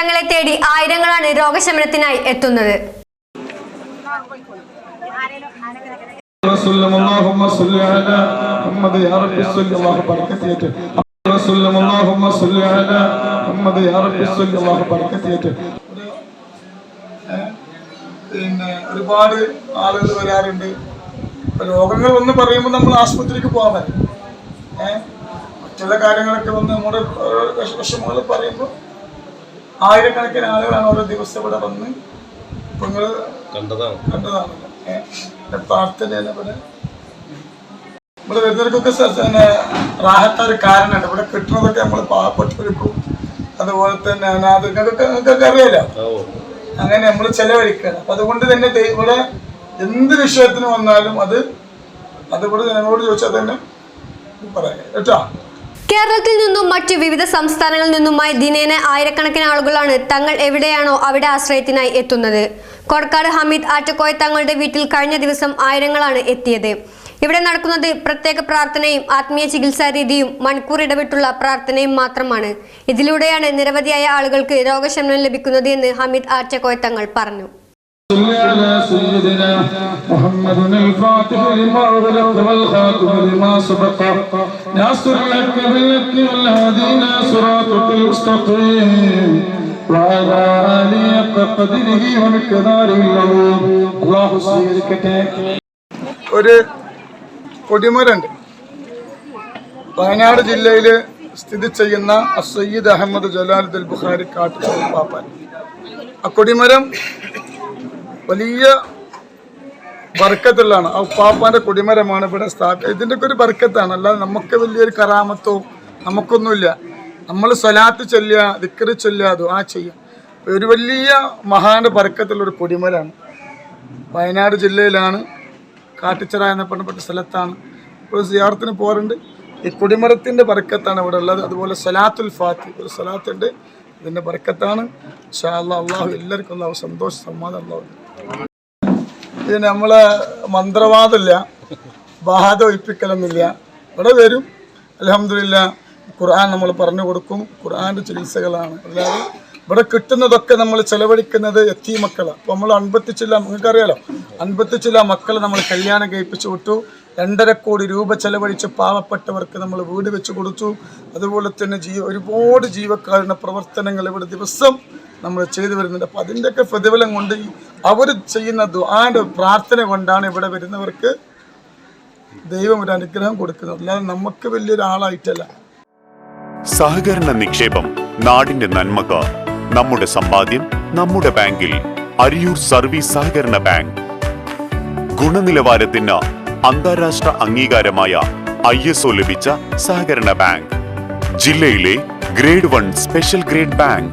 തങ്ങളെ തേടി ആയിരങ്ങളാണ് രോഗശമനത്തിനായി എത്തുന്നത്. പിന്നെ ഒരുപാട് ആളുകൾ വരാറുണ്ട്. രോഗങ്ങൾ ഒന്ന് പറയുമ്പോൾ നമ്മൾ ആശുപത്രിക്ക് പോകാൻ പറ്റും ഏഹ് ചില കാര്യങ്ങളൊക്കെ വന്ന് നമ്മുടെ വിഷമങ്ങൾ പറയുമ്പോൾ ആയിരക്കണക്കിന് ആളുകളാണ് ഓരോ ദിവസം ഇവിടെ വന്ന് നിങ്ങൾ കണ്ടതാണ്. കണ്ടതാണ്. ഏഹ് പ്രാർത്ഥനയാണ് ഇവിടെ. ഇവിടെ വരുന്നവർക്കൊക്കെ റാഹത്താ പിന്നെ റാഹത്ത ഒരു കാരണമുണ്ട്. ഇവിടെ കിട്ടുന്നതൊക്കെ നമ്മൾ പാവപ്പെട്ടവർക്കും അതുപോലെ തന്നെ അനാഥങ്ങൾക്കൊക്കെ നിങ്ങൾക്കൊക്കെ അറിയാലോ? ഓ. അങ്ങനെ നമ്മൾ ചെലവഴിക്കണം. അപ്പൊ അതുകൊണ്ട് തന്നെ ഇവിടെ എന്ത് വിഷയത്തിന് വന്നാലും അത് അതിവിടെ ജനങ്ങളോട് ചോദിച്ചാൽ തന്നെ പറയാം. കേട്ടോ? കേരളത്തിൽ നിന്നും മറ്റ് വിവിധ സംസ്ഥാനങ്ങളിൽ നിന്നുമായി ദിനേന ആയിരക്കണക്കിന് ആളുകളാണ് തങ്ങൾ എവിടെയാണോ അവിടെ ആശ്രയത്തിനായി എത്തുന്നത്. കൊടക്കാട് ഹമീദ് ആറ്റക്കോയ തങ്ങളുടെ വീട്ടിൽ കഴിഞ്ഞ ദിവസം ആയിരങ്ങളാണ് എത്തിയത്. ഇവിടെ നടക്കുന്നത് പ്രത്യേക പ്രാർത്ഥനയും ആത്മീയ ചികിത്സാ രീതിയും മണിക്കൂർ ഇടവിട്ടുള്ള പ്രാർത്ഥനയും മാത്രമാണ്. ഇതിലൂടെയാണ് നിരവധിയായ ആളുകൾക്ക് രോഗശമനം ലഭിക്കുന്നത് എന്ന് ഹമീദ് ആറ്റക്കോയ തങ്ങൾ പറഞ്ഞു. محمد الفاتح لما أغلق والخاتم لما سبق ناصر الحق بالحق والهادي إلى صراطك المستقيم وعلى آله حق قدره ومقداره العظيم الله സ്വീകരിക്കട്ടെ ഒരു കൊടിമരണ്ട് വയനാട് ജില്ലയിൽ സ്ഥിതി ചെയ്യുന്ന സയ്യിദ് അഹമ്മദ് ജലാലുദ്ദീൻ ബുഖാരി കാട്ടു പാപ്പാൻ ആ കൊടിമരം വലിയ ബർക്കത്തുള്ളതാണ്. ആ ഉപ്പാപ്പാന്റെ കുടിമരമാണ് ഇവിടെ സ്ഥാപിക്കുക ഇതിന്റെയൊക്കെ ഒരു ബർക്കത്താണ്. അല്ലാതെ നമുക്ക് വലിയൊരു കറാമത്തോ നമുക്കൊന്നുമില്ല. നമ്മൾ സ്വലാത്ത് ചൊല്ലുക ദിക്കറി ചൊല്ലുക ആ ചെയ്യുക. ഒരു വലിയ മഹാന്റെ ബർക്കത്തുള്ളൊരു കൊടിമരമാണ്. വയനാട് ജില്ലയിലാണ് കാട്ടിച്ചിറ എന്ന പറഞ്ഞപ്പെട്ട സ്ഥലത്താണ്. ഒരു സിയാർത്തിന് പോകാറുണ്ട്. ഈ കൊടിമരത്തിന്റെ ബർക്കത്താണ് ഇവിടെ ഉള്ളത്. അതുപോലെ സലാത്തുൽ ഫാത്തി ഒരു സലാത്തുണ്ട് ഇതിന്റെ ബർക്കത്താണ്. ഷാ അള്ളാഹു എല്ലാവർക്കും അള്ളാഹു സന്തോഷം സമ്മാനം അള്ളാഹു ഇത് നമ്മളെ മന്ത്രവാദമില്ല. ബാധ ഒഴിപ്പിക്കലൊന്നുമില്ല. ഇവിടെ വരും. അലഹമില്ല ഖുർആൻ നമ്മൾ പറഞ്ഞു കൊടുക്കും. ഖുർആന്റെ ചികിത്സകളാണ്. അല്ലാതെ ഇവിടെ കിട്ടുന്നതൊക്കെ നമ്മൾ ചെലവഴിക്കുന്നത് എത്തി മക്കളാണ് അപ്പോൾ നമ്മൾ അൻപത്തിച്ചില്ല നിങ്ങൾക്കറിയാലോ? അൻപത്തിച്ചില്ല മക്കൾ മക്കളെ നമ്മൾ കല്യാണം കഴിപ്പിച്ചു വിട്ടു. രണ്ടര കോടി രൂപ ചെലവഴിച്ച് പാവപ്പെട്ടവർക്ക് നമ്മൾ വീട് വെച്ച് കൊടുത്തു. അതുപോലെ തന്നെ ജീവ ഒരുപാട് ജീവക്കാരുടെ പ്രവർത്തനങ്ങൾ ഇവിടെ ദിവസം നമ്മൾ ചെയ്തു വരുന്നുണ്ട്. അപ്പം അതിന്റെയൊക്കെ പ്രതിഫലം കൊണ്ട് അവർ ചെയ്യുന്ന ദുആന്റെ പ്രാർത്ഥന കൊണ്ടാണ് ഇവിടെ വരുന്നവർക്ക് ദൈവം ഒരു അനുഗ്രഹം കൊടുക്കുന്നത്. അല്ലാതെ നമുക്ക് വലിയൊരാളായിട്ടല്ല സഹകരണ നിക്ഷേപം നാടിന്റെ നന്മക നമ്മുടെ സമ്പാദ്യം നമ്മുടെ ബാങ്കിൽ അരിയൂർ സർവീസ് സഹകരണ ബാങ്ക്. ഗുണനിലവാരത്തിന് അന്താരാഷ്ട്ര അംഗീകാരമായ ഐ എസ് ഒ ലഭിച്ച സഹകരണ ബാങ്ക്. ജില്ലയിലെ grade one special grade bank.